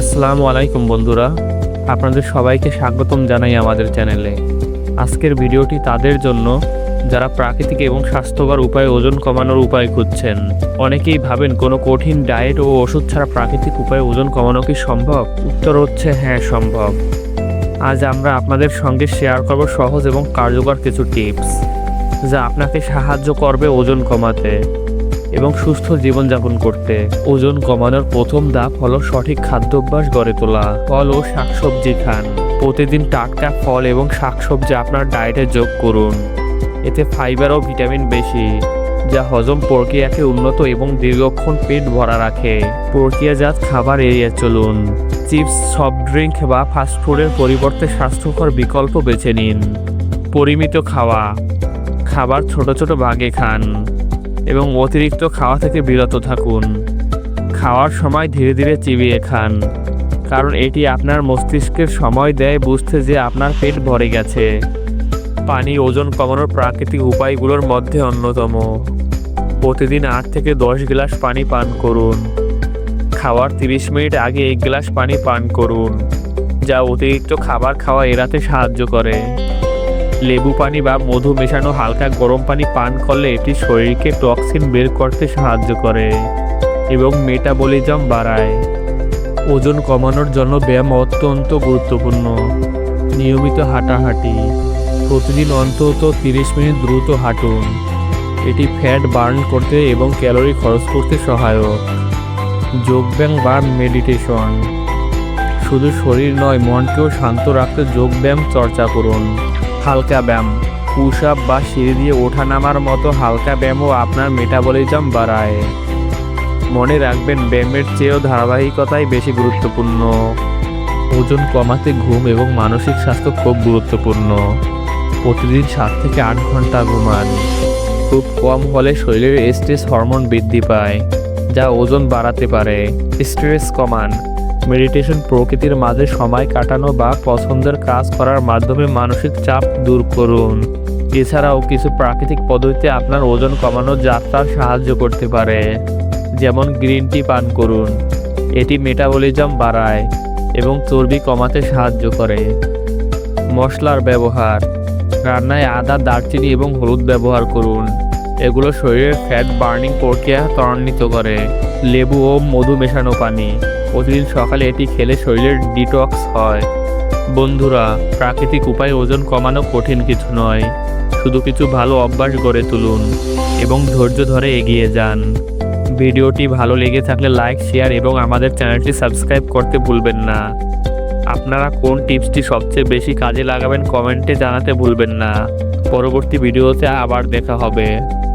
আসসালামু আলাইকুম বন্ধুরা। আপনাদের সবাইকে স্বাগতম জানাই আমাদের চ্যানেলে। আজকের ভিডিওটি তাদের জন্য, যারা প্রাকৃতিক এবং স্বাস্থ্যকর উপায়ে ওজন কমানোর উপায় খুঁজছেন। অনেকেই ভাবেন কোনো কঠিন ডায়েট ও ওষুধ ছাড়া প্রাকৃতিক উপায়ে ওজন কমানো কি সম্ভব? উত্তর হচ্ছে হ্যাঁ সম্ভব। আজ আমরা আপনাদের সঙ্গে শেয়ার করব সহজ এবং কার্যকর কিছু টিপস, যা আপনাকে সাহায্য করবে ওজন কমাতে। এবং সুস্থ জীবনযাপন করতে। ওজন কমানোর প্রথম ধাপ হলো সঠিক খাদ্যাভ্যাস গড়ে তোলা। ফল ও শাকসবজি খান। প্রতিদিন টাটকা ফল এবং শাকসবজি আপনার ডায়েটে যোগ করুন। এতে ফাইবার ও ভিটামিন বেশি, যা হজম প্রক্রিয়াকে উন্নত এবং দীর্ঘক্ষণ পেট ভরা রাখে। প্রক্রিয়াজাত খাবার এড়িয়ে চলুন। চিপস, সফট ড্রিঙ্ক বা ফাস্টফুডের পরিবর্তে স্বাস্থ্যকর বিকল্প বেছে নিন। পরিমিত খাওয়া। খাবার ছোট ছোট ভাগে খান। এবং অতিরিক্ত খাওয়া থেকে বিরত থাকুন। খাওয়ার সময় ধীরে ধীরে চিবিয়ে খান, কারণ এটি আপনার মস্তিষ্কের সময় দেয় বুঝতে যে আপনার পেট ভরে গেছে। পানি ওজন কমানোর প্রাকৃতিক উপায়গুলোর মধ্যে অন্যতম। প্রতিদিন আট থেকে দশ গ্লাস পানি পান করুন। খাওয়ার তিরিশ মিনিট আগে এক গ্লাস পানি পান করুন, যা অতিরিক্ত খাবার খাওয়া এড়াতে সাহায্য করে। লেবু পানি বা মধু মেশানো হালকা গরম পানি পান করলে এটি শরীরকে টক্সিন বের করতে সাহায্য করে এবং মেটাবলিজম বাড়ায়। ওজন কমানোর জন্য ব্যায়াম অত্যন্ত গুরুত্বপূর্ণ। নিয়মিত হাঁটাহাঁটি, প্রতিদিন অন্তত তিরিশ মিনিট দ্রুত হাঁটুন। এটি ফ্যাট বার্ন করতে এবং ক্যালোরি খরচ করতে সহায়ক। যোগব্যায়াম বা মেডিটেশন। শুধু শরীর নয়, মনকেও শান্ত রাখতে যোগব্যায়াম চর্চা করুন। হালকা ব্যায়াম। পুশ আপ বা সিঁড়ি দিয়ে ওঠা নামার মতো হালকা ব্যায়ামও আপনার মেটাবলিজম বাড়ায়। মনে রাখবেন, ব্যায়ামের চেয়েও ধারাবাহিকতাই বেশি গুরুত্বপূর্ণ। ওজন কমাতে ঘুম এবং মানসিক স্বাস্থ্য খুব গুরুত্বপূর্ণ। প্রতিদিন সাত থেকে আট ঘণ্টা ঘুমান। খুব কম হলে শরীরের স্ট্রেস হরমোন বৃদ্ধি পায়, যা ওজন বাড়াতে পারে। স্ট্রেস কমান। মেডিটেশন প্রকৃতির মাঝে সময় কাটানো বা পছন্দের কাজ করার মাধ্যমে মানসিক চাপ দূর করুন। এছাড়াও কিছু প্রাকৃতিক পদ্ধতিতে আপনার ওজন কমানোর যাত্রা সাহায্য করতে পারে, যেমন গ্রিন টি পান করুন। এটি মেটাবলিজম বাড়ায় এবং চর্বি কমাতে সাহায্য করে। মশলার ব্যবহার, রান্নায় আদা, দারচিনি এবং হলুদ ব্যবহার করুন। এগুলো শরীরের ফ্যাট বার্নিং প্রক্রিয়া ত্বরান্বিত করে। লেবু ও মধু মেশানো পানি। প্রতিদিন সকালে এটি খেলে শরীরের ডিটক্স হয়। বন্ধুরা, প্রাকৃতিক উপায়ে ওজন কমানো কঠিন কিছু নয়। শুধু কিছু ভালো অভ্যাস গড়ে তুলুন এবং ধৈর্য ধরে এগিয়ে যান। ভিডিওটি ভালো লেগে থাকলে লাইক, শেয়ার এবং আমাদের চ্যানেলটি সাবস্ক্রাইব করতে ভুলবেন না। আপনারা কোন টিপসটি সবচেয়ে বেশি কাজে লাগাবেন কমেন্টে জানাতে ভুলবেন না। পরবর্তী ভিডিওতে আবার দেখা হবে।